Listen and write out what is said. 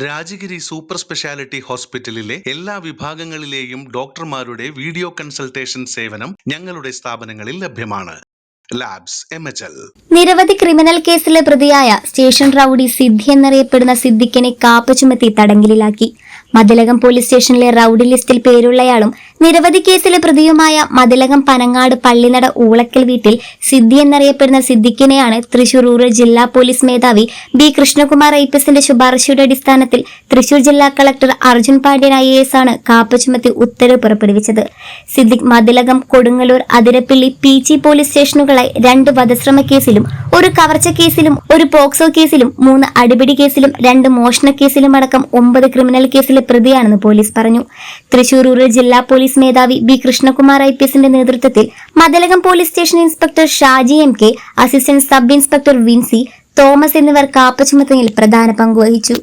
Rajagiri super speciality ഹോസ്പിറ്റലിലെ എല്ലാ വിഭാഗങ്ങളിലെയും ഡോക്ടർമാരുടെ വീഡിയോ കൺസൾട്ടേഷൻ സേവനം ഞങ്ങളുടെ സ്ഥാപനങ്ങളിൽ ലഭ്യമാണ്. ലാബ്സ് നിരവധി ക്രിമിനൽ കേസിലെ പ്രതിയായ സ്റ്റേഷൻ റൌഡി സിദ്ധി എന്നറിയപ്പെടുന്ന സിദ്ദിഖിനെ കാപ്പ ചുമത്തി തടങ്കലിലാക്കി. മതിലകം പോലീസ് സ്റ്റേഷനിലെ റൌഡി ലിസ്റ്റിൽ പേരുള്ളയാളും നിരവധി കേസിലെ പ്രതിയുമായ മതിലകം പനങ്ങാട് പള്ളിനട ഊളക്കൽ വീട്ടിൽ സിദ്ധി എന്നറിയപ്പെടുന്ന സിദ്ദിഖിനെയാണ് തൃശൂർ റൂറൽ ജില്ലാ പോലീസ് മേധാവി ബി കൃഷ്ണകുമാർ ഐ പി എസിന്റെ ശുപാർശയുടെ അടിസ്ഥാനത്തിൽ തൃശൂർ ജില്ലാ collector Arjun Pandian I S ആണ് കാപ്പ ചുമത്തി ഉത്തരവ് പുറപ്പെടുവിച്ചത്. Siddique Mathilakam Kodungallur Athirappilly P G police സ്റ്റേഷനുകളായി രണ്ട് വധശ്രമ കേസിലും ഒരു കവർച്ച കേസിലും ഒരു പോക്സോ കേസിലും മൂന്ന് അടിപിടി കേസിലും രണ്ട് മോഷണ കേസിലും അടക്കം ഒമ്പത് ക്രിമിനൽ കേസിലെ പ്രതിയാണെന്ന് പോലീസ് പറഞ്ഞു. തൃശൂർ റൂറൽ ജില്ലാ പോലീസ് മേധാവി ബി കൃഷ്ണകുമാർ ഐ പി എസിന്റെ നേതൃത്വത്തിൽ Mathilakam police station inspector Shaji M K assistant sub inspector Vincy Thomas എന്നിവർ കാപ്പ പ്രധാന പങ്കുവഹിച്ചു